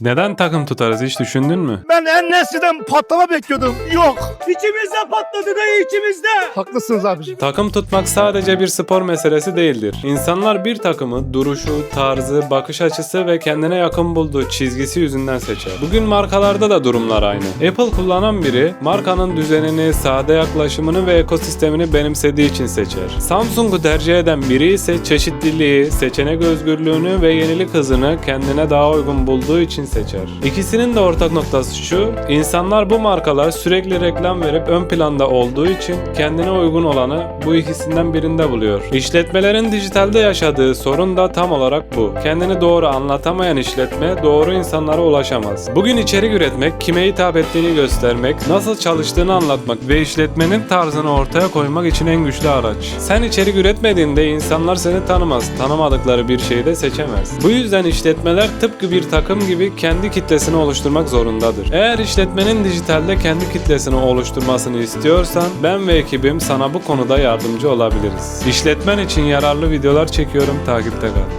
Neden takım tutarız hiç düşündün mü? Ben en nesliden patlama bekliyordum. Yok. İçimizde patladı dayı içimizde. Haklısınız abiciğim. Takım tutmak sadece bir spor meselesi değildir. İnsanlar bir takımı duruşu, tarzı, bakış açısı ve kendine yakın bulduğu çizgisi yüzünden seçer. Bugün markalarda da durumlar aynı. Apple kullanan biri markanın düzenini, sade yaklaşımını ve ekosistemini benimsediği için seçer. Samsung'u tercih eden biri ise çeşitliliği, seçenek özgürlüğünü ve yenilik hızını kendine daha uygun bulduğu için seçer. İkisinin de ortak noktası şu, insanlar bu markalar sürekli reklam verip ön planda olduğu için kendine uygun olanı bu ikisinden birinde buluyor. İşletmelerin dijitalde yaşadığı sorun da tam olarak bu. Kendini doğru anlatamayan işletme doğru insanlara ulaşamaz. Bugün içerik üretmek, kime hitap ettiğini göstermek, nasıl çalıştığını anlatmak ve işletmenin tarzını ortaya koymak için en güçlü araç. Sen içerik üretmediğinde insanlar seni tanımaz, tanımadıkları bir şeyi de seçemez. Bu yüzden işletmeler tıpkı bir takım gibi kendi kitlesini oluşturmak zorundadır. Eğer işletmenin dijitalde kendi kitlesini oluşturmasını istiyorsan ben ve ekibim sana bu konuda yardımcı olabiliriz. İşletmen için yararlı videolar çekiyorum takipte kal.